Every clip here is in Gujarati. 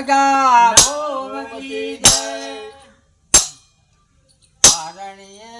ખડગા ગોમતી જય. પારણીએ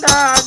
ಮಾತಾ